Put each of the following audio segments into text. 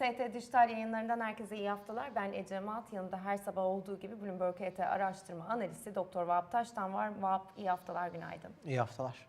ST Dijital yayınlarından herkese iyi haftalar. Ben Ece Mat. Yanında her sabah olduğu gibi Bloomberg HT araştırma analisti Doktor Vahap Taş'tan var. Vahap iyi haftalar, günaydın. İyi haftalar.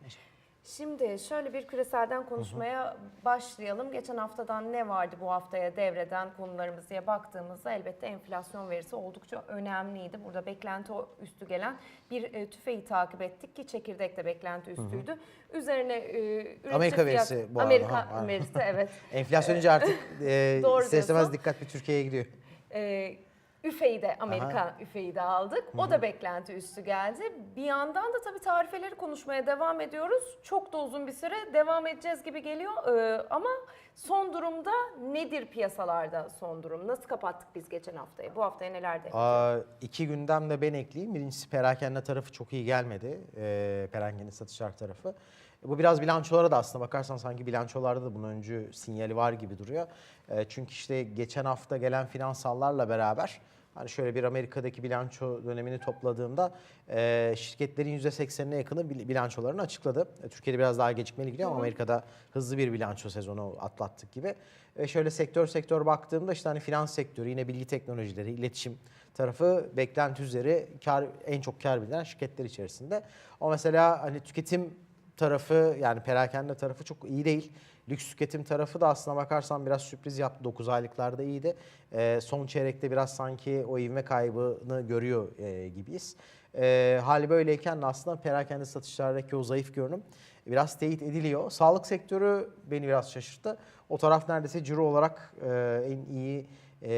Şimdi şöyle bir küreselden konuşmaya başlayalım. Geçen haftadan ne vardı bu haftaya devreden konularımız diye baktığımızda elbette enflasyon verisi oldukça önemliydi. Burada beklenti üstü gelen bir e, tüfeği takip ettik ki çekirdek de beklenti üstüydü. Üzerine e, Amerika fiyat- verisi bu arada. Amerika aynen. verisi evet. Enflasyon artık e, Doğru istemez dikkat bir Türkiye'ye gidiyor. E, üfeyi de Amerika üfeyi de aldık. O da beklenti üstü geldi. Bir yandan da tabii tarifeleri konuşmaya devam ediyoruz. Çok da uzun bir süre devam edeceğiz gibi geliyor. E, ama son durumda nedir piyasalarda son durum? Nasıl kapattık biz geçen haftayı? Bu haftaya neler de? Aa, iki gündemle ben ekleyeyim. Birincisi perakende tarafı çok iyi gelmedi. E, perakende satışlar tarafı. Bu biraz bilançolara da aslında bakarsan sanki bilançolarda da bunun öncü sinyali var gibi duruyor. E, çünkü işte geçen hafta gelen finansallarla beraber hani şöyle bir Amerika'daki bilanço dönemini topladığımda e, şirketlerin %80'ine yakını bil- bilançolarını açıkladı. E, Türkiye'de biraz daha gecikmeli gidiyor ama Amerika'da hızlı bir bilanço sezonu atlattık gibi. Ve şöyle sektör sektör baktığımda işte hani finans sektörü, yine bilgi teknolojileri, iletişim tarafı beklenti üzeri kar, en çok kar bildiren şirketler içerisinde. O mesela hani tüketim tarafı yani perakende tarafı çok iyi değil. Lüks tüketim tarafı da aslına bakarsan biraz sürpriz yaptı. 9 aylıklarda iyiydi. Ee, son çeyrekte biraz sanki o ivme kaybını görüyor e, gibiyiz. Ee, hali böyleyken aslında perakende satışlardaki o zayıf görünüm biraz teyit ediliyor. Sağlık sektörü beni biraz şaşırttı. O taraf neredeyse ciro olarak e, en iyi e,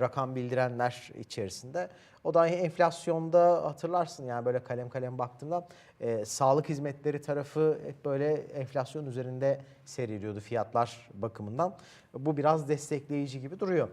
rakam bildirenler içerisinde. O da enflasyonda hatırlarsın yani böyle kalem kalem baktığımda e, sağlık hizmetleri tarafı hep böyle enflasyon üzerinde seyrediyordu fiyatlar bakımından. Bu biraz destekleyici gibi duruyor.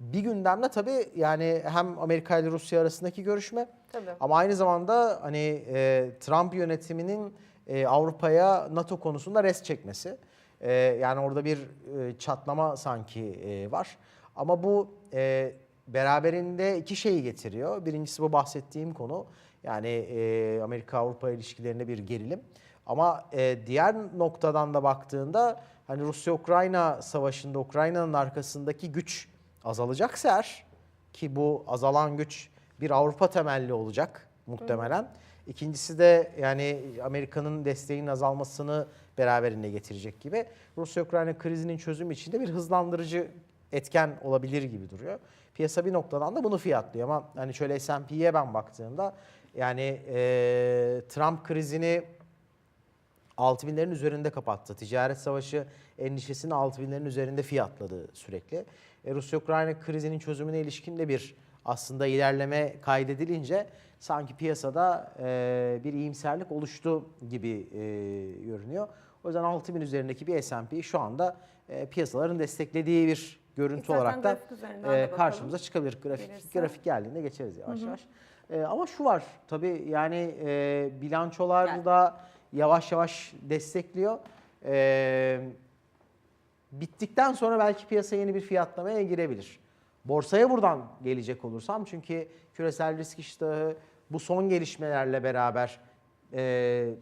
Bir gündemde tabii yani hem Amerika ile Rusya arasındaki görüşme Tabii. ama aynı zamanda hani e, Trump yönetiminin e, Avrupa'ya NATO konusunda res çekmesi. E, yani orada bir e, çatlama sanki e, var. Ama bu e, beraberinde iki şeyi getiriyor. Birincisi bu bahsettiğim konu. Yani e, Amerika-Avrupa ilişkilerinde bir gerilim. Ama e, diğer noktadan da baktığında hani Rusya-Ukrayna savaşında Ukrayna'nın arkasındaki güç azalacaksa eğer ki bu azalan güç bir Avrupa temelli olacak muhtemelen. İkincisi de yani Amerika'nın desteğinin azalmasını beraberinde getirecek gibi. Rusya-Ukrayna krizinin çözümü için de bir hızlandırıcı etken olabilir gibi duruyor. Piyasa bir noktadan da bunu fiyatlıyor ama hani şöyle S&P'ye ben baktığımda yani eee, Trump krizini 6000'lerin üzerinde kapattı. Ticaret savaşı endişesini 6000'lerin üzerinde fiyatladı sürekli. E, Rusya-Ukrayna krizinin çözümüne ilişkin de bir aslında ilerleme kaydedilince sanki piyasada e, bir iyimserlik oluştu gibi e, görünüyor. O yüzden 6000 üzerindeki bir S&P şu anda e, piyasaların desteklediği bir görüntü İstersen olarak da e, karşımıza çıkabilir. Grafik, Gelirse. grafik geldiğinde geçeriz yavaş yavaş. E, ama şu var tabii yani e, bilançolarda yavaş yavaş destekliyor. E, bittikten sonra belki piyasa yeni bir fiyatlamaya girebilir. Borsaya buradan gelecek olursam çünkü küresel risk iştahı bu son gelişmelerle beraber e,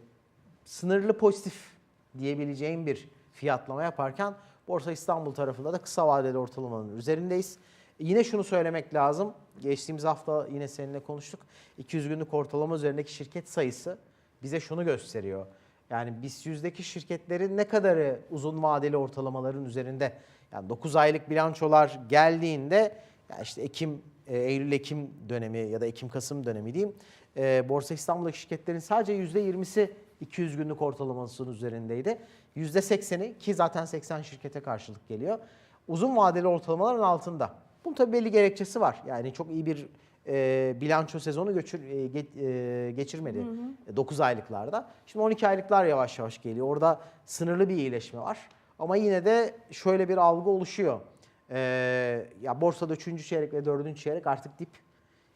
sınırlı pozitif diyebileceğim bir fiyatlama yaparken Borsa İstanbul tarafında da kısa vadeli ortalamanın üzerindeyiz. Yine şunu söylemek lazım. Geçtiğimiz hafta yine seninle konuştuk. 200 günlük ortalama üzerindeki şirket sayısı bize şunu gösteriyor. Yani BIST yüzdeki şirketlerin ne kadarı uzun vadeli ortalamaların üzerinde. Yani 9 aylık bilançolar geldiğinde ya işte Ekim, e, Eylül-Ekim dönemi ya da Ekim-Kasım dönemi diyeyim. e, Borsa İstanbul'daki şirketlerin sadece %20'si 200 günlük ortalamasının üzerindeydi. %80'i ki zaten 80 şirkete karşılık geliyor. Uzun vadeli ortalamaların altında. Bunun tabii belli gerekçesi var. Yani çok iyi bir e, bilanço sezonu göçür, e, ge- e, geçirmedi 9 aylıklarda. Şimdi 12 aylıklar yavaş yavaş geliyor. Orada sınırlı bir iyileşme var. Ama yine de şöyle bir algı oluşuyor. E, ya borsada 3. çeyrek ve 4. çeyrek artık dip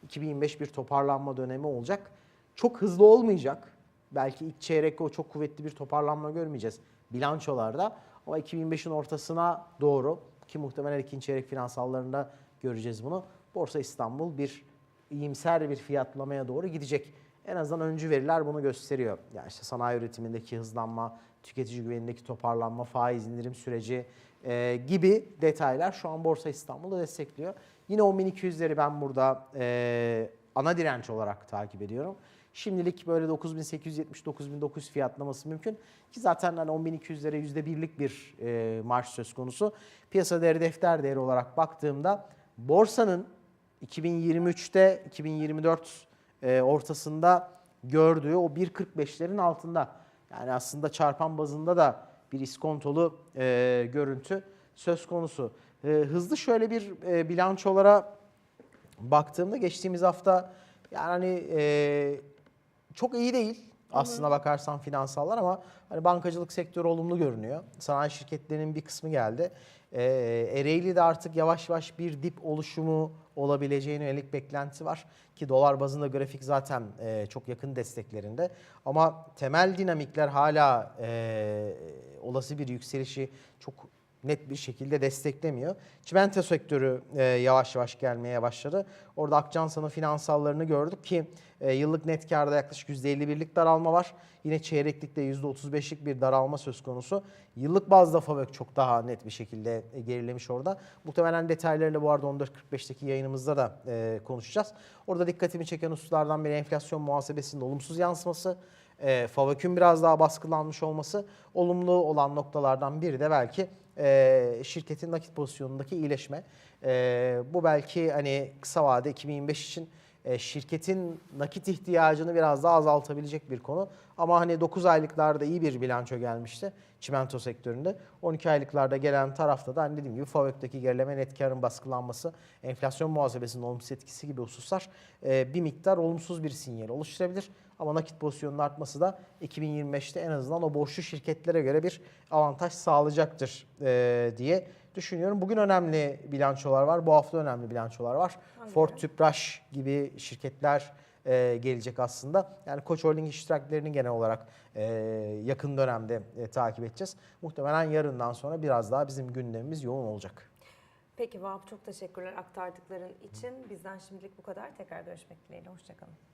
2025 bir toparlanma dönemi olacak. Çok hızlı olmayacak. Belki ilk çeyrek o çok kuvvetli bir toparlanma görmeyeceğiz bilançolarda. Ama 2025'in ortasına doğru ki muhtemelen ikinci çeyrek finansallarında göreceğiz bunu. Borsa İstanbul bir iyimser bir fiyatlamaya doğru gidecek. En azından öncü veriler bunu gösteriyor. Yani işte sanayi üretimindeki hızlanma, tüketici güvenindeki toparlanma, faiz indirim süreci e, gibi detaylar şu an Borsa İstanbul'u destekliyor. Yine 10.200'leri ben burada e, ana direnç olarak takip ediyorum. Şimdilik böyle 9870-9900 fiyatlaması mümkün. Ki zaten hani 10.200'lere %1'lik bir e, marş söz konusu. Piyasa değeri defter değeri olarak baktığımda borsanın 2023'te 2024 e, ortasında gördüğü o 1.45'lerin altında. Yani aslında çarpan bazında da bir iskontolu e, görüntü söz konusu. E, hızlı şöyle bir e, bilançolara baktığımda geçtiğimiz hafta yani e, çok iyi değil aslına bakarsan finansallar ama hani bankacılık sektörü olumlu görünüyor. Sanayi şirketlerinin bir kısmı geldi. E, Ereğli'de artık yavaş yavaş bir dip oluşumu olabileceğine yönelik beklenti var. Ki dolar bazında grafik zaten e, çok yakın desteklerinde. Ama temel dinamikler hala e, olası bir yükselişi çok net bir şekilde desteklemiyor. Çimento sektörü e, yavaş yavaş gelmeye başladı. Orada Akçansa'nın finansallarını gördük ki e, yıllık net karda yaklaşık %51'lik daralma var. Yine çeyreklikte %35'lik bir daralma söz konusu. Yıllık bazda FAVÖK çok daha net bir şekilde e, gerilemiş orada. Muhtemelen detaylarıyla bu arada 14.45'teki yayınımızda da e, konuşacağız. Orada dikkatimi çeken hususlardan biri enflasyon muhasebesinin olumsuz yansıması. E, FAVÖK'ün biraz daha baskılanmış olması olumlu olan noktalardan biri de belki e, şirketin nakit pozisyonundaki iyileşme. E, bu belki hani kısa vade 2025 için e, şirketin nakit ihtiyacını biraz daha azaltabilecek bir konu. Ama hani 9 aylıklarda iyi bir bilanço gelmişti çimento sektöründe. 12 aylıklarda gelen tarafta da hani dediğim gibi FAVÖK'teki gerileme net karın baskılanması, enflasyon muhasebesinin olumsuz etkisi gibi hususlar e, bir miktar olumsuz bir sinyal oluşturabilir. Ama nakit pozisyonunun artması da 2025'te en azından o borçlu şirketlere göre bir avantaj sağlayacaktır e, diye düşünüyorum. Bugün önemli bilançolar var. Bu hafta önemli bilançolar var. Hangileri? Ford, Tüpraş gibi şirketler e, gelecek aslında. Yani Koç Holding iştiraklerini genel olarak e, yakın dönemde e, takip edeceğiz. Muhtemelen yarından sonra biraz daha bizim gündemimiz yoğun olacak. Peki Vahap çok teşekkürler aktardıkların için. Bizden şimdilik bu kadar. Tekrar görüşmek dileğiyle. Hoşçakalın.